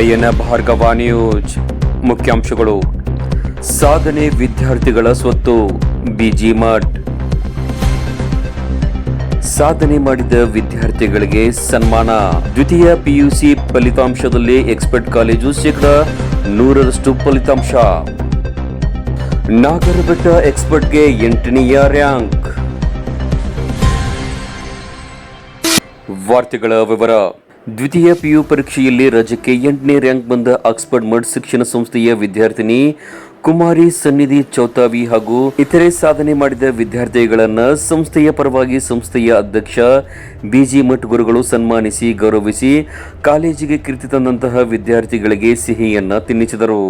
ನಯನ Bhargava news. ಮುಖ್ಯಾಂಶಗಳು. ಸಾಧನೆ ವಿದ್ಯಾರ್ಥಿಗಳ ಸ್ವತ್ತು, ಬಿಜಿ ಮಠ್. ಸಾಧನೆ ಮಾಡಿದ ವಿದ್ಯಾರ್ಥಿಗಳಿಗೆ ಸನ್ಮಾನ. ದ್ವಿತೀಯ ಪಿಯುಸಿ ಫಲಿತಾಂಶದಲ್ಲಿ ಎಕ್ಸ್ಪರ್ಟ್ ಕಾಲೇಜು ಶೇಕಡ ನೂರರಷ್ಟು ಫಲಿತಾಂಶ. ನಾಗರಬೆಟ್ಟ ಎಕ್ಸ್ಪರ್ಟ್ಗೆ ಎಂಟನೆಯ ರ್ಯಾಂಕ್. ವಾರ್ತೆಗಳ ವಿವರ. ದ್ವಿತೀಯ ಪಿಯು ಪರೀಕ್ಷೆಯಲ್ಲಿ ರಾಜ್ಯಕ್ಕೆ ಎಂಟನೇ ರ್ಯಾಂಕ್ ಬಂದ ಆಕ್ಸ್ಫರ್ಡ್ ಮಡ್ ಶಿಕ್ಷಣ ಸಂಸ್ಥೆಯ ವಿದ್ಯಾರ್ಥಿನಿ ಕುಮಾರಿ ಸನ್ನಿಧಿ ಚೌತಾವಿ ಹಾಗೂ ಇತರೆ ಸಾಧನೆ ಮಾಡಿದ ವಿದ್ಯಾರ್ಥಿಗಳನ್ನು ಸಂಸ್ಥೆಯ ಪರವಾಗಿ ಸಂಸ್ಥೆಯ ಅಧ್ಯಕ್ಷ ಬಿಜಿ ಮಠ್ ಗುರುಗಳು ಸನ್ಮಾನಿಸಿ ಗೌರವಿಸಿ ಕಾಲೇಜಿಗೆ ಕೀರ್ತಿ ತಂದಂತಹ ವಿದ್ಯಾರ್ಥಿಗಳಿಗೆ ಸಿಹಿಯನ್ನ ತಿನ್ನಿಸಿದರು.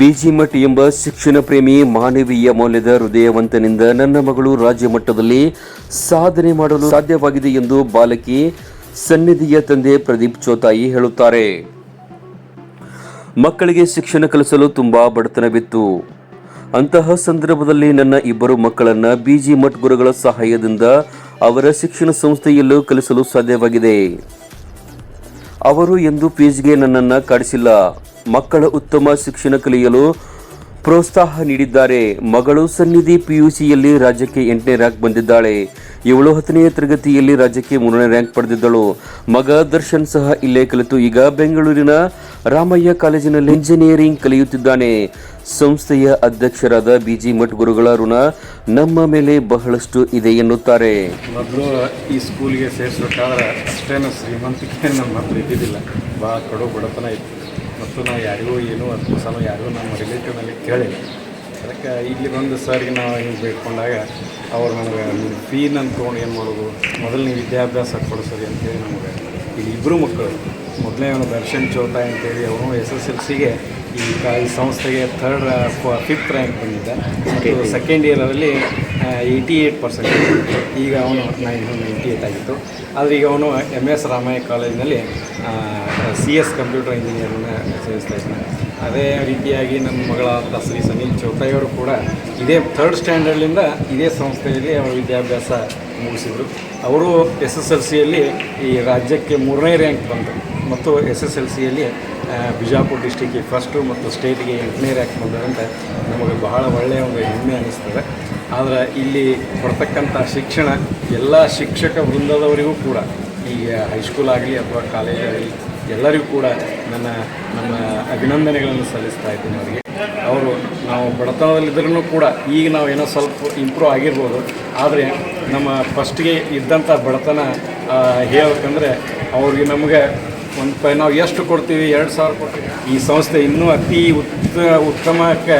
ಬಿಜಿ ಮಠ್ ಎಂಬ ಶಿಕ್ಷಣ ಪ್ರೇಮಿ ಮಾನವೀಯ ಮೌಲ್ಯದ ಹೃದಯವಂತನಿಂದ ನನ್ನ ಮಗಳು ರಾಜ್ಯ ಮಟ್ಟದಲ್ಲಿ ಸಾಧನೆ ಮಾಡಲು ಸಾಧ್ಯವಾಗಿದೆ ಎಂದು ಬಾಲಕಿ ಸನ್ನಿಧಿಯ ತಂದೆ ಪ್ರದೀಪ್ ಚೋತಾಯಿ ಹೇಳುತ್ತಾರೆ. ಮಕ್ಕಳಿಗೆ ಶಿಕ್ಷಣ ಕಲಿಸಲು ತುಂಬಾ ಬಡತನವಿತ್ತು. ಅಂತಹ ಸಂದರ್ಭದಲ್ಲಿ ನನ್ನ ಇಬ್ಬರು ಮಕ್ಕಳನ್ನ ಬಿಜಿ ಮಠ್ ಗುರುಗಳ ಸಹಾಯದಿಂದ ಅವರ ಶಿಕ್ಷಣ ಸಂಸ್ಥೆಯಲ್ಲೂ ಕಲಿಸಲು ಸಾಧ್ಯವಾಗಿದೆ. ಅವರು ಎಂದು ಫೀಸ್ಗೆ ನನ್ನನ್ನು ಕಾಡಿಸಿಲ್ಲ. ಮಕ್ಕಳ ಉತ್ತಮ ಶಿಕ್ಷಣ ಕಲಿಯಲು ಪ್ರೋತ್ಸಾಹ ನೀಡಿದ್ದಾರೆ. ಮಗಳು ಸನ್ನಿಧಿ ಪಿಯುಸಿಯಲ್ಲಿ ರಾಜ್ಯಕ್ಕೆ ಎಂಟನೇ ರ್ಯಾಂಕ್ ಬಂದಿದ್ದಾಳೆ. ಇವಳು ಹತ್ತನೆಯ ತರಗತಿಯಲ್ಲಿ ರಾಜ್ಯಕ್ಕೆ ಮೂರನೇ ರ್ಯಾಂಕ್ ಪಡೆದಿದ್ದಳು. ಮಗ ದರ್ಶನ್ ಸಹ ಇಲ್ಲೇ ಕಲಿತು ಈಗ ಬೆಂಗಳೂರಿನ ರಾಮಯ್ಯ ಕಾಲೇಜಿನಲ್ಲಿ ಇಂಜಿನಿಯರಿಂಗ್ ಕಲಿಯುತ್ತಿದ್ದಾನೆ. ಸಂಸ್ಥೆಯ ಅಧ್ಯಕ್ಷರಾದ ಬಿಜಿ ಮಠ್ ಗುರುಗಳ ಋಣ ನಮ್ಮ ಮೇಲೆ ಬಹಳಷ್ಟು ಇದೆ ಎನ್ನುತ್ತಾರೆ. ಮೊದಲು ಈ ಸ್ಕೂಲ್ಗೆ ಸೇರಿಸಬೇಕಾದ್ರೆ ಅಷ್ಟೇನು ಶ್ರೀಮಂತಿಕೆ ನಮ್ಮ ಹತ್ರ ಇದ್ದಿದ್ದಿಲ್ಲ. ಭಾಳ ಕಡು ಬಡತನ ಇತ್ತು. ಮತ್ತು ನಾವು ಯಾರಿಗೂ ಏನೂ ಹತ್ತು ಸಲ ಯಾರಿಗೂ ನಮ್ಮ ರಿಲೇಟಿವ್ನಲ್ಲಿ ಕೇಳಿಲ್ಲ ಅದಕ್ಕೆ ಇಲ್ಲಿ ಬಂದು ಸರ್ಗೆ ನಾವು ಹಿಂಗೆ ಬೇಡ್ಕೊಂಡಾಗ ಅವ್ರು ನಮಗೆ ನಿಮ್ಮ ಫೀ ನನ್ನ ತೊಗೊಂಡು ಏನು ಮಾಡೋದು? ಮೊದಲು ನೀವು ವಿದ್ಯಾಭ್ಯಾಸ ಕೊಡಿಸೋದು ಅಂತೇಳಿ ನಮಗೆ ಇಲ್ಲಿ ಇಬ್ಬರು ಮಕ್ಕಳು. ಮೊದಲನೇ ಅವನು ದರ್ಶನ್ ಚೌತಾಯಿ ಅಂತೇಳಿ ಅವನು ಎಸ್ ಎಸ್ ಎಲ್ ಸಿಗೆ ಈ ಕ ಈ ಸಂಸ್ಥೆಗೆ ಥರ್ಡ್ ಫಿಫ್ತ್ ರ್ಯಾಂಕ್ ಬಂದಿದ್ದ. ಮತ್ತು ಸೆಕೆಂಡ್ ಇಯರಲ್ಲಿ ಏಯ್ಟಿ ಏಯ್ಟ್ ಪರ್ಸೆಂಟ್ ಈಗ ಅವನು ನೈನ್ ನೈಂಟಿ ಏಯ್ಟ್ ಆಗಿತ್ತು. ಆದರೆ ಈಗ ಅವನು ಎಂ ಎಸ್ ರಾಮಯ್ಯ ಕಾಲೇಜಿನಲ್ಲಿ ಸಿ ಎಸ್ ಕಂಪ್ಯೂಟರ್ ಇಂಜಿನಿಯರನ್ನ ಸೇರಿಸ್ತಾ ಇದ್ದಾನೆ. ಅದೇ ರೀತಿಯಾಗಿ ನನ್ನ ಮಗಳಾದ ಶ್ರೀ ಸನೀಲ್ ಚೌತಾಯಿಯವರು ಕೂಡ ಇದೇ ಥರ್ಡ್ ಸ್ಟ್ಯಾಂಡರ್ಡ್ಲಿಂದ ಇದೇ ಸಂಸ್ಥೆಯಲ್ಲಿ ಅವರ ವಿದ್ಯಾಭ್ಯಾಸ ಮುಗಿಸಿದರು. ಅವರು ಎಸ್ ಎಸ್ ಎಲ್ ಸಿಯಲ್ಲಿ ಈ ರಾಜ್ಯಕ್ಕೆ ಮೂರನೇ ರ್ಯಾಂಕ್ ಬಂದರು. ಮತ್ತು ಎಸ್ ಎಸ್ ಎಲ್ ಸಿಯಲ್ಲಿ ಬಿಜಾಪುರ ಡಿಸ್ಟಿಕ್ಕಿಗೆ ಫಸ್ಟು ಮತ್ತು ಸ್ಟೇಟಿಗೆ ಎಂಟನೇ ರ್ಯಾಂಕ್ ಬಂದರಂತ ನಮಗೆ ಬಹಳ ಒಳ್ಳೆಯ ಒಂದು ಹೆಮ್ಮೆ ಅನ್ನಿಸ್ತದೆ ಆದರೆ ಇಲ್ಲಿ ಕೊಡ್ತಕ್ಕಂಥ ಶಿಕ್ಷಣ ಎಲ್ಲ ಶಿಕ್ಷಕ ವೃಂದದವರಿಗೂ ಕೂಡ ಈಗ ಹೈಸ್ಕೂಲ್ ಆಗಲಿ ಅಥವಾ ಕಾಲೇಜ್ ಆಗಲಿ, ಎಲ್ಲರಿಗೂ ಕೂಡ ನನ್ನ, ನಮ್ಮ ಅಭಿನಂದನೆಗಳನ್ನು ಸಲ್ಲಿಸ್ತಾ ಇದ್ದೀನಿ ಅವರಿಗೆ. ಅವರು ನಾವು ಬಡತನದಲ್ಲಿದ್ದರೂ ಕೂಡ ಈಗ ನಾವು ಏನೋ ಸ್ವಲ್ಪ ಇಂಪ್ರೂವ್ ಆಗಿರ್ಬೋದು, ಆದರೆ ನಮ್ಮ ಫಸ್ಟ್ಗೆ ಇದ್ದಂಥ ಬಡತನ ಹೇಳಬೇಕಂದ್ರೆ ಅವ್ರಿಗೆ ನಮಗೆ ಒಂದು ಪ, ನಾವು ಎಷ್ಟು ಕೊಡ್ತೀವಿ? ಎರಡು ಸಾವಿರ ಕೊಡ್ತೀವಿ. ಈ ಸಂಸ್ಥೆ ಇನ್ನೂ ಅತಿ ಉತ್ತ ಉತ್ತಮಕ್ಕೆ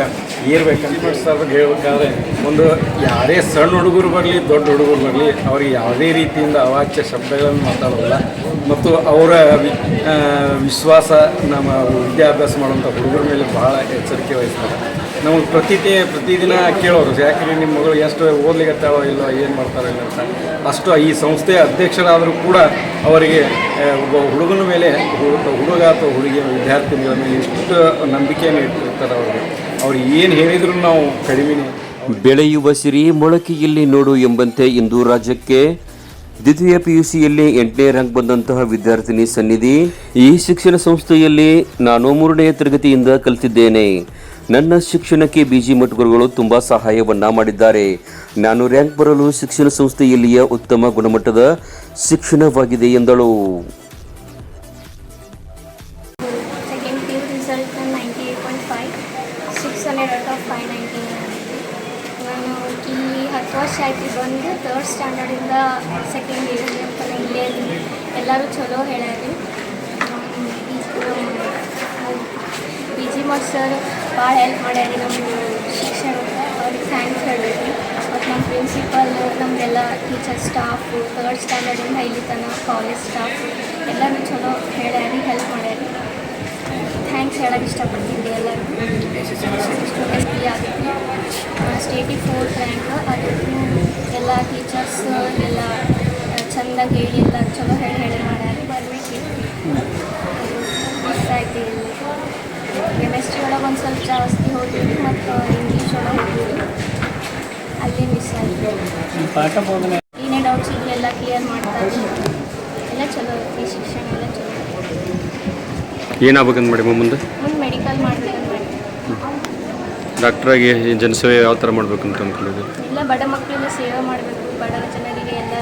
ಏರ್ಬೇಕಂತ ಸರ್ ಹೇಳ್ಬೇಕಾದ್ರೆ ಒಂದು ಯಾರೇ ಸಣ್ಣ ಹುಡುಗರು ಬರಲಿ, ದೊಡ್ಡ ಹುಡುಗರು ಬರಲಿ, ಅವ್ರಿಗೆ ಯಾವುದೇ ರೀತಿಯಿಂದ ಅವಾಚ್ಯ ಶಬ್ದಗಳನ್ನು ಮಾತಾಡೋಲ್ಲ ಮತ್ತು ಅವರ ವಿಶ್ವಾಸ ನಮ್ಮ ವಿದ್ಯಾಭ್ಯಾಸ ಮಾಡುವಂಥ ಹುಡುಗರ ಮೇಲೆ ಬಹಳ ಎಚ್ಚರಿಕೆ ವಹಿಸ್ತಾರೆ. ನಮಗೆ ಪ್ರತಿ ಪ್ರತಿದಿನ ಕೇಳೋರು ಯಾಕೆ ನಿಮ್ಮ ಮಗಳು ಎಷ್ಟು ಓದ್ಲಿಕ್ಕತ್ತಾಳೋ ಇಲ್ಲೋ, ಏನು ಮಾಡ್ತಾರೋ ಇಲ್ಲ ಅಂತ. ಅಷ್ಟು ಈ ಸಂಸ್ಥೆಯ ಅಧ್ಯಕ್ಷರಾದರೂ ಕೂಡ ಅವರಿಗೆ ಒಬ್ಬ ಹುಡುಗನ ಮೇಲೆ, ಹುಡುಗ ಅಥವಾ ಹುಡುಗಿಯ ವಿದ್ಯಾರ್ಥಿನಿಗಳ ಮೇಲೆ ಇಷ್ಟು ನಂಬಿಕೆಯನ್ನು ಇಟ್ಟಿರ್ತಾರೆ ಅವ್ರಿಗೆ ಅವ್ರು ಏನು ಹೇಳಿದ್ರು ನಾವು ಕಡಿಮೆ ಬೆಳೆಯುವ ಸಿರಿ ಮೊಳಕೆಯಲ್ಲಿ ನೋಡು ಎಂಬಂತೆ ಇಂದು ರಾಜ್ಯಕ್ಕೆ. ದ್ವಿತೀಯ ಪಿಯುಸಿಯಲ್ಲಿ ಎಂಟನೇ ರ್ಯಾಂಕ್ ಬಂದಂತಹ ವಿದ್ಯಾರ್ಥಿನಿ ಸನ್ನಿಧಿ. ಈ ಶಿಕ್ಷಣ ಸಂಸ್ಥೆಯಲ್ಲಿ ನಾನು ಮೂರನೆಯ ತರಗತಿಯಿಂದ ಕಲಿತಿದ್ದೇನೆ. ನನ್ನ ಶಿಕ್ಷಣಕ್ಕೆ ಬಿಜಿ ಮಠ್ ಗುರುಗಳು ತುಂಬಾ ಸಹಾಯವನ್ನ ಮಾಡಿದ್ದಾರೆ. ನಾನು ರ್ಯಾಂಕ್ ಬರಲು ಶಿಕ್ಷಣ ಸಂಸ್ಥೆಯಲ್ಲಿಯ ಉತ್ತಮ ಗುಣಮಟ್ಟದ ಶಿಕ್ಷಣವಾಗಿದೆ ಎಂದಳು. ವರ್ಷ ಆಯ್ತು ಬಂದು ಸ್ಟ್ಯಾಂಡರ್ಡಿಂದ ಸೆಕೆಂಡ್ ಇಯರ್ ಎಲ್ಲರೂ ಚಲೋ ಹೇಳ್ಯಾರಿ. ಪಿ ಜಿ ಮಠ್ ಭಾಳ ಹೆಲ್ಪ್ ಮಾಡ್ಯಾರಿ ನಮ್ಮ ಶಿಕ್ಷಣಕ್ಕೆ ಅವ್ರಿಗೆ ಥ್ಯಾಂಕ್ಸ್ ಹೇಳಬೇಕು. ಮತ್ತು ನಮ್ಮ ಪ್ರಿನ್ಸಿಪಲ್ ನಮಗೆಲ್ಲ ಟೀಚರ್ ಸ್ಟಾಫು ತರ್ಡ್ ಸ್ಟ್ಯಾಂಡರ್ಡಿಂದ ಇಲ್ಲಿ ತನಕ ಕಾಲೇಜ್ ಸ್ಟಾಫ್ ಎಲ್ಲರೂ ಚಲೋ ಹೇಳ್ಯಾರಿ ಹೆಲ್ಪ್ ಮಾಡ್ಯಾರಿ. ಥ್ಯಾಂಕ್ಸ್ ಹೇಳಕ್ಕೆ ಇಷ್ಟಪಡ್ತೀನಿ ಎಲ್ಲರಿಗೂ. ಎಸ್ ಪಿ ಆಗಿತ್ತು ಸ್ಟೇಟಿಗೆ ಫೋರ್ತ್ ರ್ಯಾಂಕ್ ಅದಕ್ಕೂ ಎಲ್ಲ ಟೀಚರ್ಸ್ ಎಲ್ಲ ಚೆಂದಾಗಿ ಹೇಳಿ ಎಲ್ಲ ಚಲೋ ಹೇಳಿ ಹೇಳಿ ಮಾಡ್ಯಾರಿ. ಬರಬೇಕಿತ್ತು ಮಿಸ್ ಆಯ್ತು ಕೆಮಿಸ್ಟ್ರಿ ಒಳಗೆ ಒಂದು ಸ್ವಲ್ಪ ಜಾಸ್ತಿ ಹೋಗಿದ್ವಿ ಮತ್ತು ಇಂಗ್ಲೀಷ್ ಒಳಗೆ ಹೋಗಿದ್ವಿ ಅಲ್ಲಿ ಮಿಸ್ ಆಯಿತು. ಏನೇ ಡೌಟ್ಸ್ ಇದ್ದು ಎಲ್ಲ ಕ್ಲಿಯರ್ ಮಾಡ್ತಾರೆ ಎಲ್ಲ ಚಲೋ ಐತಿ ಶಿಕ್ಷಣ ಎಲ್ಲ ಚಲೋ ಏನಾಗ್ಬೇಕಂತ ಮಾಡಿ ಮುಂದೆ? ಮುಂದೆ ಮೆಡಿಕಲ್ ಮಾಡ್ಬೇಕಂತ ಮಾಡಿ ಡಾಕ್ಟ್ರಾಗಿ ಜನಸೇವೆ ಯಾವ ಥರ ಮಾಡಬೇಕು ಅಂತ ಅಂದ್ಕೊಂಡಿದ್ದೆ ಎಲ್ಲ ಬಡ ಮಕ್ಕಳೆಲ್ಲ ಸೇವೆ ಮಾಡಬೇಕು. ಬಡ ಜನರಿಗೆ ಎಲ್ಲ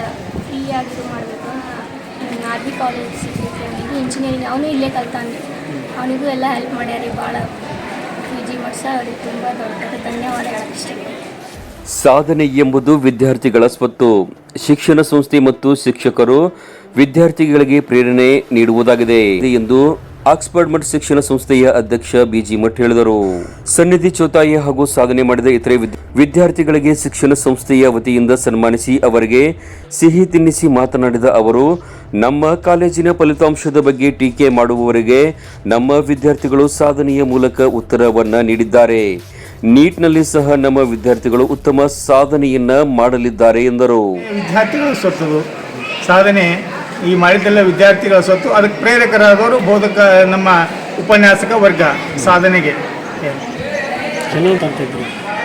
ಫ್ರೀ ಆಗಿದ್ದು ಮಾಡಬೇಕು. ಆರ್ ಬಿ ಕಾಲೇಜ್ ಸಿಗ್ಬೇಕು. ಅವನಿಗೆ ಇಂಜಿನಿಯರಿಂಗ್ ಅವನು ಇಲ್ಲೇ ಕಲ್ತಾನೆ. ಅವನಿಗೂ ಎಲ್ಲ ಹೆಲ್ಪ್ ಮಾಡ್ಯಾರಿ ಭಾಳ ಪಿ ಜಿ ಮಾಡ್ಸ ಅವ್ರಿಗೆ ತುಂಬ ದೊಡ್ಡ ಹೇಳಕ್ಕೆ ಇಷ್ಟಪಡ್ತೀನಿ ಸಾಧನೆ ಎಂಬುದು ವಿದ್ಯಾರ್ಥಿಗಳ ಸ್ವತ್ತು. ಶಿಕ್ಷಣ ಸಂಸ್ಥೆ ಮತ್ತು ಶಿಕ್ಷಕರು ವಿದ್ಯಾರ್ಥಿಗಳಿಗೆ ಪ್ರೇರಣೆ ನೀಡುವುದಾಗಿದೆ ಎಂದು ಆಕ್ಸ್ಫರ್ಡ್ ಮಠ ಶಿಕ್ಷಣ ಸಂಸ್ಥೆಯ ಅಧ್ಯಕ್ಷ ಬಿಜಿ ಮಠ್ ಹೇಳಿದರು. ಸನ್ನಿಧಿ ಚೌತಾಯಿ ಹಾಗೂ ಸಾಧನೆ ಮಾಡಿದ ಇತರೆ ವಿದ್ಯಾರ್ಥಿಗಳಿಗೆ ಶಿಕ್ಷಣ ಸಂಸ್ಥೆಯ ವತಿಯಿಂದ ಸನ್ಮಾನಿಸಿ ಅವರಿಗೆ ಸಿಹಿ ತಿನ್ನಿಸಿ ಮಾತನಾಡಿದ ಅವರು ನಮ್ಮ ಕಾಲೇಜಿನ ಫಲಿತಾಂಶದ ಬಗ್ಗೆ ಟೀಕೆ ಮಾಡುವವರಿಗೆ ನಮ್ಮ ವಿದ್ಯಾರ್ಥಿಗಳು ಸಾಧನೆಯ ಮೂಲಕ ಉತ್ತರವನ್ನು ನೀಡಿದ್ದಾರೆ. ನೀಟ್ನಲ್ಲಿ ಸಹ ನಮ್ಮ ವಿದ್ಯಾರ್ಥಿಗಳು ಉತ್ತಮ ಸಾಧನೆಯನ್ನ ಮಾಡಲಿದ್ದಾರೆ ಎಂದರು. ವಿದ್ಯಾರ್ಥಿಗಳು ಸ್ವತ್ತು ಸಾಧನೆ ಈ ಮಾಡಿದ್ದೆಲ್ಲ ವಿದ್ಯಾರ್ಥಿಗಳ ಸ್ವತ್ತು ಅದಕ್ಕೆ ಪ್ರೇರಕರಾದವರು ಬೋಧಕ ನಮ್ಮ ಉಪನ್ಯಾಸಕ ವರ್ಗ ಸಾಧನೆಗೆ.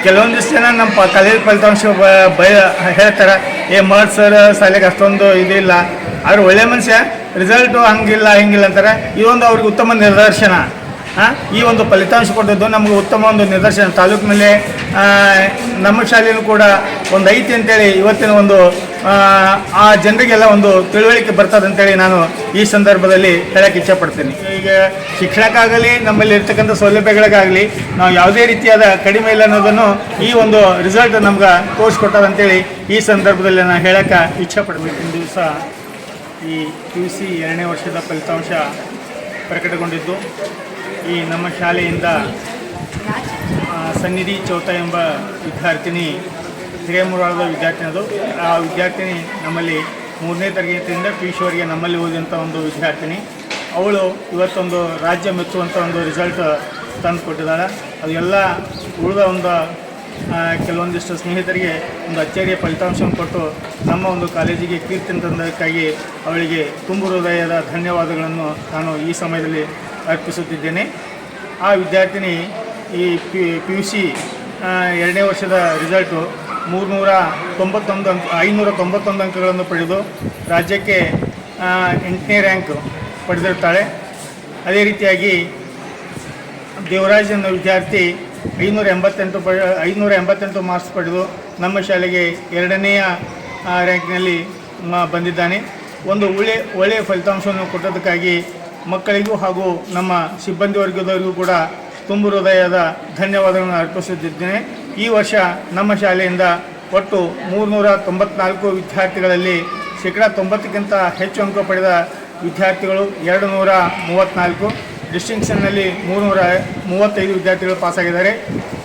ಕೆಲವೊಂದಿಷ್ಟು ಜನ ನಮ್ಮ ಪ- ಕಾಲೇಜ್ ಫಲಿತಾಂಶ ಬ- ಬಯ ಹೇಳ್ತಾರೆ ಏ ಮರ್ ಸರ್ ಶಾಲೆಗೆ ಅಷ್ಟೊಂದು ಇದಿಲ್ಲ ಆದ್ರೆ ಒಳ್ಳೆ ಮನುಷ್ಯ ರಿಸಲ್ಟು ಹಂಗಿಲ್ಲ ಹಿಂಗಿಲ್ಲ ಅಂತಾರೆ. ಈ ಒಂದು ಅವ್ರಿಗೆ ಉತ್ತಮ ನಿದರ್ಶನ ಈ ಒಂದು ಫಲಿತಾಂಶ ಕೊಟ್ಟದ್ದು ನಮಗೆ ಉತ್ತಮ ಒಂದು ನಿದರ್ಶನ. ತಾಲೂಕಿನಲ್ಲಿ ನಮ್ಮ ಶಾಲೆಯೂ ಕೂಡ ಒಂದು ಐತಿ ಅಂತೇಳಿ ಇವತ್ತಿನ ಒಂದು ಆ, ಜನರಿಗೆಲ್ಲ ಒಂದು ತಿಳುವಳಿಕೆ ಬರ್ತದೆ ಅಂತೇಳಿ ನಾನು ಈ ಸಂದರ್ಭದಲ್ಲಿ ಹೇಳಕ್ಕೆ ಇಚ್ಛಪಡ್ತೀನಿ. ಈಗ ಶಿಕ್ಷಣಕ್ಕಾಗಲಿ ನಮ್ಮಲ್ಲಿ ಇರ್ತಕ್ಕಂಥ ಸೌಲಭ್ಯಗಳಿಗಾಗಲಿ ನಾವು ಯಾವುದೇ ರೀತಿಯಾದ ಕಡಿಮೆ ಇಲ್ಲ ಅನ್ನೋದನ್ನು ಈ ಒಂದು ರಿಸಲ್ಟ್ ನಮ್ಗೆ ತೋರಿಸ್ಕೊಟ್ಟದಂತೇಳಿ ಈ ಸಂದರ್ಭದಲ್ಲಿ ನಾನು ಹೇಳಕ್ಕೆ ಪಡ್ಬೇಕು ಒಂದು ದಿವಸ ಈ ಪಿ ಯು ಸಿ ಎರಡನೇ ವರ್ಷದ ಫಲಿತಾಂಶ ಪ್ರಕಟಗೊಂಡಿದ್ದು, ಈ ನಮ್ಮ ಶಾಲೆಯಿಂದ ಸನ್ನಿಧಿ ಚೌತ ಎಂಬ ವಿದ್ಯಾರ್ಥಿನಿ, ಹಿರೇಮುರಾಳದ ವಿದ್ಯಾರ್ಥಿನಿ ಅದು ಆ ವಿದ್ಯಾರ್ಥಿನಿ ನಮ್ಮಲ್ಲಿ ಮೂರನೇ ತರಗತಿಯಿಂದ ಪಿ ನಮ್ಮಲ್ಲಿ ಓದಿದಂಥ ಒಂದು ವಿದ್ಯಾರ್ಥಿನಿ. ಅವಳು ಇವತ್ತೊಂದು ರಾಜ್ಯ ಮೆಚ್ಚುವಂಥ ಒಂದು ರಿಸಲ್ಟ್ ತಂದು ಕೊಟ್ಟಿದ್ದಾಳೆ ಅದು ಎಲ್ಲ ಉಳಿದ ಒಂದು ಕೆಲವೊಂದಿಷ್ಟು ಸ್ನೇಹಿತರಿಗೆ ಒಂದು ಅಚ್ಚರಿಯ ಫಲಿತಾಂಶವನ್ನು ಕೊಟ್ಟು ನಮ್ಮ ಒಂದು ಕಾಲೇಜಿಗೆ ಕೀರ್ತಿ ತಂದಕ್ಕಾಗಿ ಅವಳಿಗೆ ತುಂಬು ಹೃದಯದ ಧನ್ಯವಾದಗಳನ್ನು ನಾನು ಈ ಸಮಯದಲ್ಲಿ ಅರ್ಪಿಸುತ್ತಿದ್ದೇನೆ. ಆ ವಿದ್ಯಾರ್ಥಿನಿ ಈ ಪಿ ಪಿ ಯು ಸಿ ಎರಡನೇ ವರ್ಷದ ರಿಸಲ್ಟು ಮೂರುನೂರ ತೊಂಬತ್ತೊಂದು ಅಂಕ, ಐನೂರ ತೊಂಬತ್ತೊಂದು ಅಂಕಗಳನ್ನು ಪಡೆದು ರಾಜ್ಯಕ್ಕೆ ಎಂಟನೇ ರ್ಯಾಂಕ್ ಪಡೆದಿರ್ತಾಳೆ ಅದೇ ರೀತಿಯಾಗಿ ದೇವರಾಜ್ ಅನ್ನೋ ವಿದ್ಯಾರ್ಥಿ ಐನೂರ ಎಂಬತ್ತೆಂಟು ಪ ಐನೂರ ಎಂಬತ್ತೆಂಟು ಮಾರ್ಕ್ಸ್ ಪಡೆದು ನಮ್ಮ ಶಾಲೆಗೆ ಎರಡನೆಯ ರ್ಯಾಂಕ್ನಲ್ಲಿ ಬಂದಿದ್ದಾನೆ. ಒಂದು ಒಳ್ಳೆ ಒಳ್ಳೆಯ ಫಲಿತಾಂಶವನ್ನು ಕೊಟ್ಟದಕ್ಕಾಗಿ ಮಕ್ಕಳಿಗೂ ಹಾಗೂ ನಮ್ಮ ಸಿಬ್ಬಂದಿ ವರ್ಗದವರಿಗೂ ಕೂಡ ತುಂಬು ಹೃದಯದ ಧನ್ಯವಾದಗಳನ್ನು ಅರ್ಪಿಸುತ್ತಿದ್ದೇನೆ. ಈ ವರ್ಷ ನಮ್ಮ ಶಾಲೆಯಿಂದ ಒಟ್ಟು ಮೂರುನೂರ ತೊಂಬತ್ನಾಲ್ಕು ವಿದ್ಯಾರ್ಥಿಗಳಲ್ಲಿ ಶೇಕಡ ತೊಂಬತ್ತಕ್ಕಿಂತ ಹೆಚ್ಚು ಅಂಕ ಪಡೆದ ವಿದ್ಯಾರ್ಥಿಗಳು ಎರಡು ನೂರ ಮೂವತ್ತ್ನಾಲ್ಕು ಡಿಸ್ಟಿಂಕ್ಷನ್ನಲ್ಲಿ ಮೂರುನೂರ ಮೂವತ್ತೈದು ವಿದ್ಯಾರ್ಥಿಗಳು ಪಾಸಾಗಿದ್ದಾರೆ.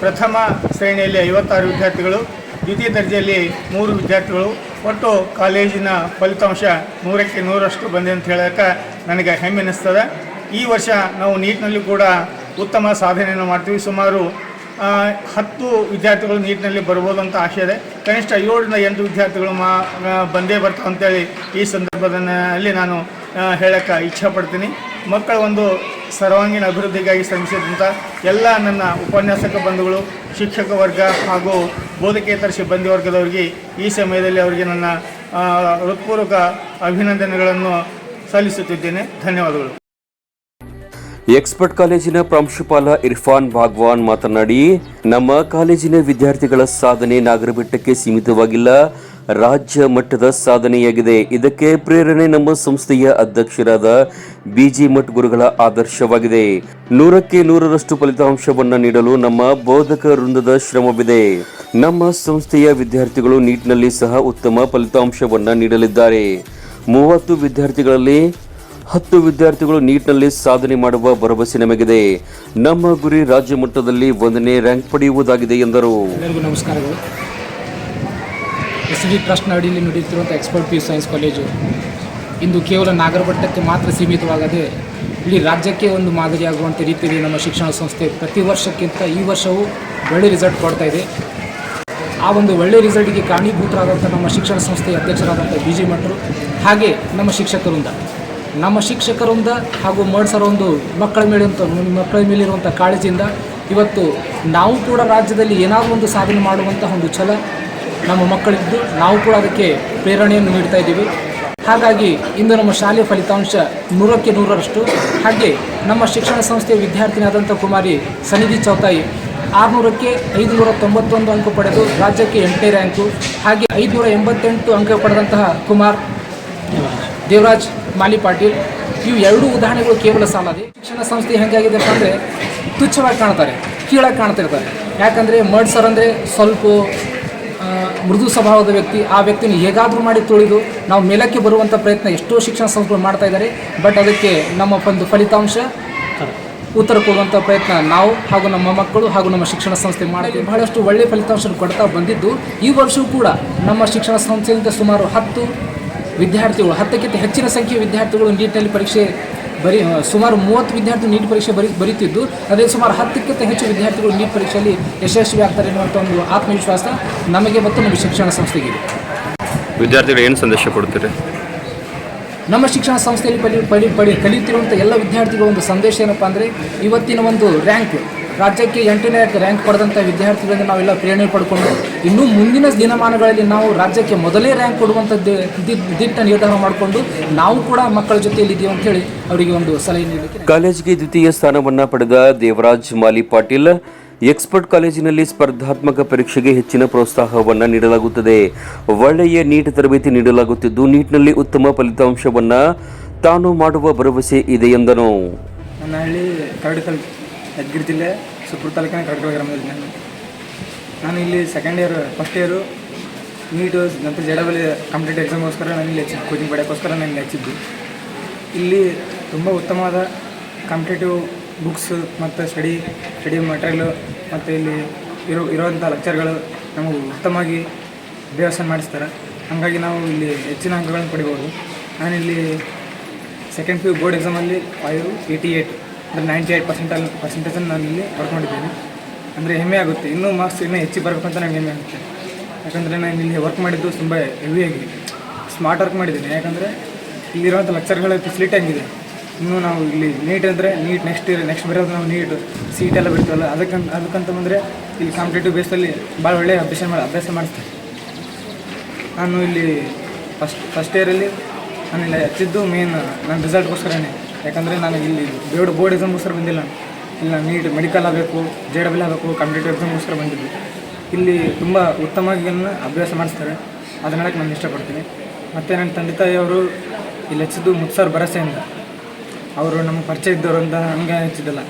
ಪ್ರಥಮ ಶ್ರೇಣಿಯಲ್ಲಿ ಐವತ್ತಾರು ವಿದ್ಯಾರ್ಥಿಗಳು, ದ್ವಿತೀಯ ದರ್ಜೆಯಲ್ಲಿ ಮೂರು ವಿದ್ಯಾರ್ಥಿಗಳು. ಒಟ್ಟು ಕಾಲೇಜಿನ ಫಲಿತಾಂಶ ನೂರಕ್ಕೆ ನೂರಷ್ಟು ಬಂದಿದೆ ಅಂತ ಹೇಳೋಕೆ ನನಗೆ ಹೆಮ್ಮೆ ಅನ್ನಿಸ್ತದೆ ಈ ವರ್ಷ ನಾವು ನೀಟ್ನಲ್ಲಿ ಕೂಡ ಉತ್ತಮ ಸಾಧನೆಯನ್ನು ಮಾಡ್ತೀವಿ. ಸುಮಾರು ಹತ್ತು ವಿದ್ಯಾರ್ಥಿಗಳು ನೀಟ್ನಲ್ಲಿ ಬರ್ಬೋದು ಅಂತ ಆಶೆ ಇದೆ. ಕನಿಷ್ಠ ಏಳರಿಂದ ಎಂಟು ವಿದ್ಯಾರ್ಥಿಗಳು ಮಾ ಬಂದೇ ಬರ್ತಾವೆ ಅಂತೇಳಿ ಈ ಸಂದರ್ಭದಲ್ಲಿ ನಾನು ಹೇಳೋಕ್ಕೆ ಇಚ್ಛೆ ಪಡ್ತೀನಿ. ಮಕ್ಕಳ ಒಂದು ಸರ್ವಾಂಗೀಣ ಅಭಿವೃದ್ಧಿಗಾಗಿ ಶ್ರಮಿಸಿದಂಥ ಎಲ್ಲ ನನ್ನ ಉಪನ್ಯಾಸಕ ಬಂಧುಗಳು, ಶಿಕ್ಷಕ ವರ್ಗ ಹಾಗೂ ಬೋಧಕೇತರ ಸಿಬ್ಬಂದಿ ವರ್ಗದವರಿಗೆ ಈ ಸಮಯದಲ್ಲಿ ಅವರಿಗೆ ನನ್ನ ಹೃತ್ಪೂರ್ವಕ ಅಭಿನಂದನೆಗಳನ್ನು ಸಲ್ಲಿಸುತ್ತಿದ್ದೇನೆ. ಧನ್ಯವಾದಗಳು. ಎಕ್ಸ್ಪರ್ಟ್ ಕಾಲೇಜಿನ ಪ್ರಾಂಶುಪಾಲ ಇರ್ಫಾನ್ ಭಾಗ್ವಾನ್ ಮಾತನಾಡಿ, ನಮ್ಮ ಕಾಲೇಜಿನ ವಿದ್ಯಾರ್ಥಿಗಳ ಸಾಧನೆ ನಾಗರಬೆಟ್ಟಕ್ಕೆ ಸೀಮಿತವಾಗಿಲ್ಲ. ರಾಜ್ಯ ಮಟ್ಟದ ಸಾಧನೆಯಾಗಿದೆ. ಇದಕ್ಕೆ ಪ್ರೇರಣೆ ನಮ್ಮ ಸಂಸ್ಥೆಯ ಅಧ್ಯಕ್ಷರಾದ ಬಿಜಿ ಮಠ್ ಗುರುಗಳ ಆದರ್ಶವಾಗಿದೆ. ನೂರಕ್ಕೆ ನೂರರಷ್ಟು ಫಲಿತಾಂಶವನ್ನು ನೀಡಲು ನಮ್ಮ ಬೋಧಕ ವೃಂದದ ಶ್ರಮವಿದೆ. ನಮ್ಮ ಸಂಸ್ಥೆಯ ವಿದ್ಯಾರ್ಥಿಗಳು ನೀಟ್ನಲ್ಲಿ ಸಹ ಉತ್ತಮ ಫಲಿತಾಂಶವನ್ನು ನೀಡಲಿದ್ದಾರೆ. ಮೂವತ್ತು ವಿದ್ಯಾರ್ಥಿಗಳಲ್ಲಿ ಹತ್ತು ವಿದ್ಯಾರ್ಥಿಗಳು ನೀಟ್ನಲ್ಲಿ ಸಾಧನೆ ಮಾಡುವ ಭರವಸೆ ನಮಗಿದೆ. ನಮ್ಮ ಗುರಿ ರಾಜ್ಯ ಮಟ್ಟದಲ್ಲಿ ಒಂದನೇ ರ್ಯಾಂಕ್ ಪಡೆಯುವುದಾಗಿದೆ ಎಂದರು. ನಮಸ್ಕಾರಗಳು. ಎಸ್ ಡಿ ಟ್ರಸ್ಟ್ನ ಅಡಿಯಲ್ಲಿ ನಡೆಯುತ್ತಿರುವಂಥ ಎಕ್ಸ್ಪರ್ಟ್ ಪಿ ಸೈನ್ಸ್ ಕಾಲೇಜು ಇಂದು ಕೇವಲ ನಾಗರಬಟ್ಟಕ್ಕೆ ಮಾತ್ರ ಸೀಮಿತವಾಗದೆ, ಇಡೀ ರಾಜ್ಯಕ್ಕೆ ಒಂದು ಮಾದರಿಯಾಗುವಂಥ ರೀತಿಯಲ್ಲಿ ನಮ್ಮ ಶಿಕ್ಷಣ ಸಂಸ್ಥೆ ಪ್ರತಿ ವರ್ಷಕ್ಕಿಂತ ಈ ವರ್ಷವೂ ಒಳ್ಳೆ ರಿಸಲ್ಟ್ ಕೊಡ್ತಾ ಇದೆ. ಆ ಒಂದು ಒಳ್ಳೆ ರಿಸಲ್ಟ್ಗೆ ಕಾರಣೀಭೂತರಾದಂಥ ನಮ್ಮ ಶಿಕ್ಷಣ ಸಂಸ್ಥೆಯ ಅಧ್ಯಕ್ಷರಾದಂಥ ಬಿ ಜಿ ಮಠರು, ಹಾಗೆ ನಮ್ಮ ಶಿಕ್ಷಕರಿಂದ. ನಮ್ಮ ಶಿಕ್ಷಕರಿಂದ ಹಾಗೂ ಮಡ್ಸರ ಒಂದು ಮಕ್ಕಳ ಮೇಲೆ ಮಕ್ಕಳ ಮೇಲಿರುವಂಥ ಕಾಳಜಿಯಿಂದ ಇವತ್ತು ನಾವು ಕೂಡ ರಾಜ್ಯದಲ್ಲಿ ಏನಾದರೂ ಒಂದು ಸಾಧನೆ ಮಾಡುವಂಥ ಒಂದು ಛಲ ನಮ್ಮ ಮಕ್ಕಳಿದ್ದು ನಾವು ಕೂಡ ಅದಕ್ಕೆ ಪ್ರೇರಣೆಯನ್ನು ನೀಡ್ತಾ ಇದ್ದೀವಿ. ಹಾಗಾಗಿ ಇಂದು ನಮ್ಮ ಶಾಲೆಯ ಫಲಿತಾಂಶ ನೂರಕ್ಕೆ ನೂರರಷ್ಟು. ಹಾಗೆ ನಮ್ಮ ಶಿಕ್ಷಣ ಸಂಸ್ಥೆಯ ವಿದ್ಯಾರ್ಥಿನಿಯಾದಂಥ ಕುಮಾರಿ ಸನಿಧಿ ಚೌತಾಯಿ ಆರುನೂರಕ್ಕೆ ಐದುನೂರ ತೊಂಬತ್ತೊಂದು ಅಂಕ ಪಡೆದು ರಾಜ್ಯಕ್ಕೆ ಎಂಟನೇ ರ್ಯಾಂಕು. ಹಾಗೆ ಐದುನೂರ ಎಂಬತ್ತೆಂಟು ಅಂಕ ಪಡೆದಂತಹ ಕುಮಾರ್ ದೇವರಾಜ್ ಮಾಲಿ ಪಾಟೀಲ್. ಇವು ಎರಡೂ ಉದಾಹರಣೆಗಳು ಕೇವಲ ಸಾಲದೆ. ಶಿಕ್ಷಣ ಸಂಸ್ಥೆ ಹೇಗಾಗಿದೆ ಅಂದರೆ ತುಚ್ಛವಾಗಿ ಕಾಣ್ತಾರೆ, ಕೀಳಾಗಿ ಕಾಣ್ತಿರ್ತಾರೆ ಯಾಕಂದರೆ ಮಡ್ ಸರ್ ಅಂದರೆ ಸ್ವಲ್ಪ ಮೃದು ಸ್ವಭಾವದ ವ್ಯಕ್ತಿ, ಆ ವ್ಯಕ್ತಿನ ಹೇಗಾದರೂ ಮಾಡಿ ತುಳಿದು ನಾವು ಮೇಲಕ್ಕೆ ಬರುವಂಥ ಪ್ರಯತ್ನ ಎಷ್ಟೋ ಶಿಕ್ಷಣ ಸಂಸ್ಥೆಗಳು ಮಾಡ್ತಾ ಇದ್ದಾರೆ. ಬಟ್ ಅದಕ್ಕೆ ನಮ್ಮ ಒಂದು ಫಲಿತಾಂಶ, ಉತ್ತರ ಕೊಡುವಂಥ ಪ್ರಯತ್ನ ನಾವು ಹಾಗೂ ನಮ್ಮ ಮಕ್ಕಳು ಹಾಗೂ ನಮ್ಮ ಶಿಕ್ಷಣ ಸಂಸ್ಥೆ ಮಾಡಿದ್ವಿ ಬಹಳಷ್ಟು ಒಳ್ಳೆಯ ಫಲಿತಾಂಶ ಕೊಡ್ತಾ ಬಂದಿದ್ದು. ಈ ವರ್ಷವೂ ಕೂಡ ನಮ್ಮ ಶಿಕ್ಷಣ ಸಂಸ್ಥೆಯಿಂದ ಸುಮಾರು ಹತ್ತು ವಿದ್ಯಾರ್ಥಿಗಳು, ಹತ್ತಕ್ಕಿಂತ ಹೆಚ್ಚಿನ ಸಂಖ್ಯೆಯ ವಿದ್ಯಾರ್ಥಿಗಳು ನೀಟ್ನಲ್ಲಿ ಪರೀಕ್ಷೆ ಬರೀ ಸುಮಾರು ಮೂವತ್ತು ವಿದ್ಯಾರ್ಥಿ ನೀಟ್ ಪರೀಕ್ಷೆ ಬರಿ ಬರೀತಿದ್ದು. ಅದೇ ಸುಮಾರು ಹತ್ತಕ್ಕಿಂತ ಹೆಚ್ಚು ವಿದ್ಯಾರ್ಥಿಗಳು ನೀಟ್ ಪರೀಕ್ಷೆಯಲ್ಲಿ ಯಶಸ್ವಿ ಆಗ್ತಾರೆ ಅನ್ನುವಂಥ ಒಂದು ಆತ್ಮವಿಶ್ವಾಸ ನಮಗೆ ಮತ್ತು ನಮ್ಮ ಶಿಕ್ಷಣ ಸಂಸ್ಥೆಗಿದೆ ವಿದ್ಯಾರ್ಥಿಗಳು ಏನು ಸಂದೇಶ ಕೊಡ್ತೀರಿ? ನಮ್ಮ ಶಿಕ್ಷಣ ಸಂಸ್ಥೆಯಲ್ಲಿ ಪಡಿ ಪಡಿ ಪಡಿ ಕಲಿಯುತ್ತಿರುವಂಥ ಎಲ್ಲ ವಿದ್ಯಾರ್ಥಿಗಳ ಒಂದು ಸಂದೇಶ ಏನಪ್ಪ ಅಂದರೆ ಇವತ್ತಿನ ಒಂದು ರ್ಯಾಂಕ್ ರಾಜ್ಯಕ್ಕೆ ಎಂಟನೇ ರ್ಯಾಂಕ್ ಪಡೆದಂಥ ವಿದ್ಯಾರ್ಥಿಗಳಿಂದ ನಾವೆಲ್ಲ ಪ್ರೇರಣೆ ಪಡ್ಕೊಂಡು ಇನ್ನೂ ಮುಂದಿನ ದಿನಮಾನಗಳಲ್ಲಿ ನಾವು ರಾಜ್ಯಕ್ಕೆ ಮೊದಲೇ ರ್ಯಾಂಕ್ ಕೊಡುವಂಥ ದಿಟ್ಟ ನಿರ್ಧಾರ ಮಾಡಿಕೊಂಡು ನಾವು ಕೂಡ ಮಕ್ಕಳ ಜೊತೆಯಲ್ಲಿ ಇದ್ದೀವಿ ಅಂತೇಳಿ ಅವರಿಗೆ ಒಂದು ಸಲಹೆ ನೀಡಲಿಕ್ಕೆ ಕಾಲೇಜಿಗೆ ದ್ವಿತೀಯ ಸ್ಥಾನವನ್ನು ಪಡೆದ ದೇವರಾಜ್ ಮಾಲಿ ಪಾಟೀಲ್ ಎಕ್ಸ್ಪರ್ಟ್ ಕಾಲೇಜಿನಲ್ಲಿ ಸ್ಪರ್ಧಾತ್ಮಕ ಪರೀಕ್ಷೆಗೆ ಹೆಚ್ಚಿನ ಪ್ರೋತ್ಸಾಹವನ್ನು ನೀಡಲಾಗುತ್ತದೆ. ಒಳ್ಳೆಯ ನೀಟ್ ತರಬೇತಿ ನೀಡಲಾಗುತ್ತಿದ್ದು ನೀಟ್ನಲ್ಲಿ ಉತ್ತಮ ಫಲಿತಾಂಶವನ್ನು ತಾನು ಮಾಡುವ ಭರವಸೆ ಇದೆ ಎಂದನು. ನನ್ನ ಹಳ್ಳಿ ಕರಡಿಕಲ್ ಯಾದಗಿರಿ ಜಿಲ್ಲೆ ಸುತ್ತೂರು ತಾಲೂಕಿನ ಕಡಕಳ ಗ್ರಾಮದಲ್ಲಿ ನಾನು. ನಾನು ಇಲ್ಲಿ second year first year NEET, ನಂತರ ಜೆ ಡಬಲ್ ಕಂಪ್ಲೀಟ್ ಎಕ್ಸಾಮ್ಗೋಸ್ಕರ ನಾನು ಇಲ್ಲಿ ಹೆಚ್ಚಿದ್ದು ಕೋಚಿಂಗ್ ಪಡೆಯೋಕ್ಕೋಸ್ಕರ ನಾನು ಇಲ್ಲಿ ಹೆಚ್ಚಿದ್ದು. ಇಲ್ಲಿ ತುಂಬ ಉತ್ತಮವಾದ ಕಾಂಪಿಟೇಟಿವ್ ಬುಕ್ಸ್ ಮತ್ತು ಸ್ಟಡಿ ಸ್ಟಡಿ ಮೆಟೀರಿಯಲು ಮತ್ತು ಇಲ್ಲಿ ಇರೋ, ಇರೋವಂಥ ಲೆಕ್ಚರ್ಗಳು ನಮಗೆ ಉತ್ತಮವಾಗಿ ಅಭ್ಯಾಸ ಮಾಡಿಸ್ತಾರೆ. ಹಾಗಾಗಿ ನಾವು ಇಲ್ಲಿ ಹೆಚ್ಚಿನ ಅಂಕಗಳನ್ನು ಪಡಿಬೋದು. ನಾನಿಲ್ಲಿ ಸೆಕೆಂಡ್ ಪಿ ಬೋರ್ಡ್ ಎಕ್ಸಾಮಲ್ಲಿ ಫೈವ್ ಏಯ್ಟಿ ಏಯ್ಟ್ ಅಂದರೆ ನೈಂಟಿ ಏಯ್ಟ್ ಪರ್ಸೆಂಟಲ್ಲಿ ಪರ್ಸೆಂಟೇಜನ್ನು ನಾನು ಇಲ್ಲಿ ಪಡ್ಕೊಂಡಿದ್ದೇನೆ. ಅಂದರೆ ಹೆಮ್ಮೆ ಆಗುತ್ತೆ. ಇನ್ನೂ ಮಾರ್ಕ್ಸ್ ಇನ್ನೂ ಹೆಚ್ಚಿಗೆ ಬರಬೇಕಂತ ನನಗೆ ಹೆಮ್ಮೆ ಆಗುತ್ತೆ. ಯಾಕಂದರೆ ನಾನು ಇಲ್ಲಿ ವರ್ಕ್ ಮಾಡಿದ್ದು ತುಂಬ ಹೆವಿಯಾಗಿ ಸ್ಮಾರ್ಟ್ ವರ್ಕ್ ಮಾಡಿದ್ದೀನಿ. ಯಾಕಂದರೆ ಇಲ್ಲಿರುವಂಥ ಲೆಕ್ಚರ್ಗಳ ಫೆಸಿಲಿಟಿ ಹಂಗಿದೆ ಇನ್ನೂ ನಾವು ಇಲ್ಲಿ ನೀಟ್ ಅಂದರೆ ನೀಟ್ ನೆಕ್ಸ್ಟ್ ಇಯರ್ ನೆಕ್ಸ್ಟ್ ಬರೋದು ನಾವು ನೀಟ್ ಸೀಟ್ ಎಲ್ಲ ಬಿಡ್ತೀವಲ್ಲ, ಅದಕ್ಕಂತ ಅದಕ್ಕಂತ ಬಂದರೆ ಇಲ್ಲಿ ಕಾಂಪಿಟೇಟಿವ್ ಬೇಸಲ್ಲಿ ಭಾಳ ಒಳ್ಳೆಯ ಅಭ್ಯಾಸ ಮಾಡಿ ಅಭ್ಯಾಸ ಮಾಡಿಸ್ತಾರೆ. ನಾನು ಇಲ್ಲಿ ಫಸ್ಟ್ ಫಸ್ಟ್ ಇಯರಲ್ಲಿ ನಾನು ಇಲ್ಲಿ ಹಚ್ಚಿದ್ದು ಮೇನ್ ನನ್ನ ರಿಸಲ್ಟ್ಗೋಸ್ಕರನೇ ಯಾಕಂದರೆ ನಾನು ಇಲ್ಲಿ ಬೇಡ ಬೋರ್ಡ್ ಎಕ್ಸಾಮ್ಗೋಸ್ಕರ ಬಂದಿಲ್ಲ. ಇಲ್ಲ, ನೀಟ್ ಮೆಡಿಕಲ್ ಆಗಬೇಕು ಜೆ ಡಬ್ಲ್ಯೂ ಆಗಬೇಕು ಕಾಂಪಿಟೇಟಿವ್ ಎಕ್ಸಾಮ್ಗೋಸ್ಕರ ಬಂದಿದ್ದು ಇಲ್ಲಿ ತುಂಬ ಉತ್ತಮವಾಗಿ ಅಭ್ಯಾಸ ಮಾಡಿಸ್ತಾರೆ. ಅದನ್ನ ಹೇಳಕ್ಕೆ ನಾನು ಇಷ್ಟಪಡ್ತೀನಿ. ಮತ್ತು ನನ್ನ ತಂದೆ ತಾಯಿಯವರು ಇಲ್ಲಿ ಹೆಚ್ಚಿದ್ದು ಮುತ್ಸರ್ ಭರಸೆಯಿಂದ ಅವರು ನಮ್ಮ ಪರಿಚಯ ಇದ್ದವರು ಅಂತ ಹಂಗೆ ಹಚ್ಚಿದ್ದಲ್ಲ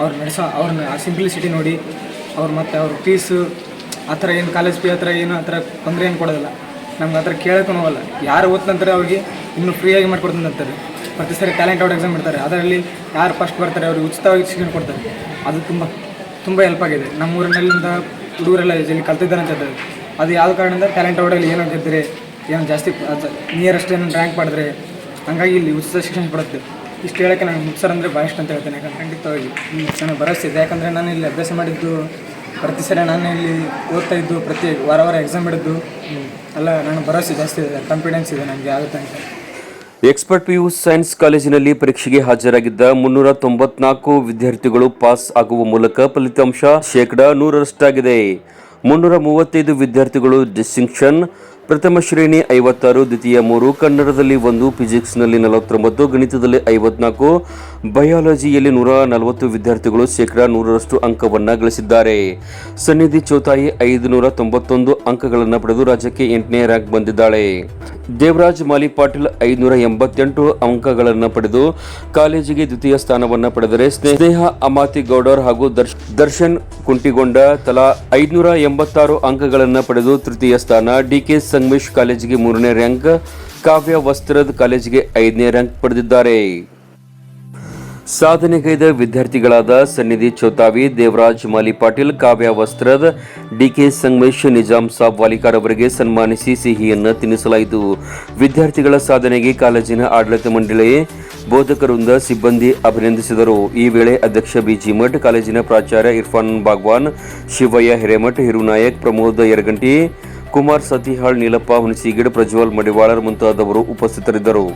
ಅವ್ರು ನಡೆಸೋ ಅವ್ರನ್ನ ಆ ಸಿಂಪ್ಲಿಸಿಟಿ ನೋಡಿ, ಅವ್ರು ಮತ್ತು ಅವ್ರ ಫೀಸು ಆ ಥರ ಏನು ಕಾಲೇಜ್ ಫೀ ಆ ಥರ ಏನು, ಆ ಥರ ತೊಂದರೆ ಏನು ಕೊಡೋದಿಲ್ಲ. ನಮ್ಗೆ ಆ ಥರ ಕೇಳೋಕ್ಕೂ ಹೋಗಲ್ಲ. ಯಾರು ಓದ್ತಂತಾರೆ ಅವ್ರಿಗೆ, ಇನ್ನೂ ಫ್ರೀಯಾಗಿ ಮಾಡ್ಕೊಡ್ತೀನಿ ಅಂತಾರೆ ಪ್ರತಿ ಸರಿ ಟ್ಯಾಲೆಂಟ್ ಔಟ್ ಎಕ್ಸಾಮ್ ಇಡ್ತಾರೆ ಅದರಲ್ಲಿ ಯಾರು ಫಸ್ಟ್ ಬರ್ತಾರೆ, ಅವ್ರಿಗೆ ಉಚಿತವಾಗಿ ಶಿಕ್ಷಣ ಕೊಡ್ತಾರೆ. ಅದು ತುಂಬ ತುಂಬ ಹೆಲ್ಪ್ ಆಗಿದೆ. ನಮ್ಮ ಊರಿನಲ್ಲಿಂದ ಹುಡುಗರೆಲ್ಲ ಇಲ್ಲಿ ಕಲ್ತಿದ್ದಾರೆ ಅಂತ ಹೇಳ್ತಾರೆ. ಅದು ಯಾವ ಕಾರಣದಿಂದ ಟ್ಯಾಲೆಂಟ್ ಔಟಲ್ಲಿ ಏನೋ ಗೆದ್ದರೆ ಏನೋ ಜಾಸ್ತಿ ನಿಯರೆಸ್ಟ್ ಏನೋ ರ್ಯಾಂಕ್ ಮಾಡಿದ್ರೆ, ಹಂಗಾಗಿ ಇಲ್ಲಿ ಉಚಿತ ಶಿಕ್ಷಣ ಕೊಡುತ್ತೆ. ಇಷ್ಟು ಹೇಳೋಕ್ಕೆ ನಾನು ಮುಕ್ಸರ್ ಅಂದರೆ ಭಾಳ ಇಷ್ಟ ಅಂತ ಹೇಳ್ತೇನೆ. ಯಾಕಂದ್ರೆ ಖಂಡಿತವಾಗಿ ನಾನು ಭರವಸೆ ಇದೆ. ಯಾಕಂದರೆ ನಾನು ಇಲ್ಲಿ ಅಭ್ಯಾಸ ಮಾಡಿದ್ದು, ಪ್ರತಿ ಸರಿ ನಾನು ಇಲ್ಲಿ ಓದ್ತಾ ಇದ್ದು, ಪ್ರತಿ ವಾರ ವಾರ ಎಕ್ಸಾಮ್ ಇಡಿದ್ದು ಅಲ್ಲ ನಾನು ಭರವಸೆ ಜಾಸ್ತಿ ಇದೆ. ಕಾನ್ಫಿಡೆನ್ಸ್ ಇದೆ ನನಗೆ ಆಗುತ್ತೆ ಅಂತ. ಎಕ್ಸ್ಪರ್ಟ್ ಪಿಯು ಸೈನ್ಸ್ ಕಾಲೇಜಿನಲ್ಲಿ ಪರೀಕ್ಷೆಗೆ ಹಾಜರಾಗಿದ್ದ ಮುನ್ನೂರ ತೊಂಬತ್ನಾಲ್ಕು ವಿದ್ಯಾರ್ಥಿಗಳು ಪಾಸ್ ಆಗುವ ಮೂಲಕ ಫಲಿತಾಂಶ ಶೇಕಡಾ ನೂರರಷ್ಟಾಗಿದೆ. ಮುನ್ನೂರ ಮೂವತ್ತೈದು ವಿದ್ಯಾರ್ಥಿಗಳು ಡಿಸ್ಟಿಂಕ್ಷನ್, ಪ್ರಥಮ ಶ್ರೇಣಿ ಐವತ್ತಾರು, ದ್ವಿತೀಯ ಮೂರು, ಕನ್ನಡದಲ್ಲಿ ಒಂದು, ಫಿಸಿಕ್ಸ್ನಲ್ಲಿ ನಲವತ್ತೊಂಬತ್ತು, ಗಣಿತದಲ್ಲಿ ಐವತ್ನಾಲ್ಕು, ಬಯಾಲಜಿಯಲ್ಲಿ ನೂರ ನಲವತ್ತು ವಿದ್ಯಾರ್ಥಿಗಳು ಶೇಕಡಾ ನೂರರಷ್ಟು ಅಂಕವನ್ನು ಗಳಿಸಿದ್ದಾರೆ. ಸನ್ನಿಧಿ ಚೌತಾಯಿ ಐದುನೂರ ತೊಂಬತ್ತೊಂದು ಅಂಕಗಳನ್ನು ಪಡೆದು ರಾಜ್ಯಕ್ಕೆ ಎಂಟನೇ ರ್ಯಾಂಕ್ ಬಂದಿದ್ದಾಳೆ. ದೇವರಾಜ್ ಮಾಲಿ ಪಾಟೀಲ್ ಐದುನೂರ ಎಂಬತ್ತೆಂಟು ಅಂಕಗಳನ್ನು ಪಡೆದು ಕಾಲೇಜಿಗೆ ದ್ವಿತೀಯ ಸ್ಥಾನವನ್ನು ಪಡೆದರೆ ಸ್ನೇಹ ಅಮಾತಿ ಗೌಡರ್ ಹಾಗೂ ದರ್ಶ್, ದರ್ಶನ್ ಕುಂಟಿಗೊಂಡ ತಲಾ ಐದುನೂರ ಎಂಬತ್ತಾರು ಅಂಕಗಳನ್ನು ಪಡೆದು ತೃತೀಯ ಸ್ಥಾನ ಡಿಕೆ ಸಂಗಮೇಶ್ ಕಾಲೇಜಿಗೆ ಮೂರನೇ ರ್ಯಾಂಕ್, ಕಾವ್ಯ ವಸ್ತ್ರದ ಕಾಲೇಜಿಗೆ ಐದನೇ ರ್ಯಾಂಕ್ ಪಡೆದಿದ್ದಾರೆ. ಸಾಧನೆಗೈದ ವಿದ್ಯಾರ್ಥಿಗಳಾದ ಸನ್ನಿಧಿ ಚೌತಾವಿ, ದೇವರಾಜ್ ಮಾಲಿ ಪಾಟೀಲ್, ಕಾವ್ಯ ವಸ್ತ್ರದ್ ಡಿಕೆ ಸಂಗಮೇಶ್ ನಿಜಾಮ್ ಸಾಬ್ ವಾಲಿಕಾರ್ ಅವರಿಗೆ ಸನ್ಮಾನಿಸಿ ಸಿಹಿಯನ್ನು ತಿನ್ನಿಸಲಾಯಿತು ವಿದ್ಯಾರ್ಥಿಗಳ ಸಾಧನೆಗೆ ಕಾಲೇಜಿನ ಆಡಳಿತ ಮಂಡಳಿ ಬೋಧಕರಿಂದ ಸಿಬ್ಬಂದಿ ಅಭಿನಂದಿಸಿದರು. ಈ ವೇಳೆ ಅಧ್ಯಕ್ಷ ಬಿಜಿ ಮಠ್, ಕಾಲೇಜಿನ ಪ್ರಾಚಾರ್ಯ ಇರ್ಫಾನ್ ಬಾಗ್ವಾನ್, ಶಿವಯ್ಯ ಹಿರೇಮಠ್, ಹಿರುನಾಯಕ್, ಪ್ರಮೋದ್ ಯರಗಂಟಿ, ಕುಮಾರ್ ಸತಿಹಾಳ್, ನೀಲಪ್ಪ ಹುಣಸಿಗಿಡ್, ಪ್ರಜ್ವಲ್ ಮಡಿವಾಳರ್ ಮುಂತಾದವರು ಉಪಸ್ಥಿತರಿದ್ದರು.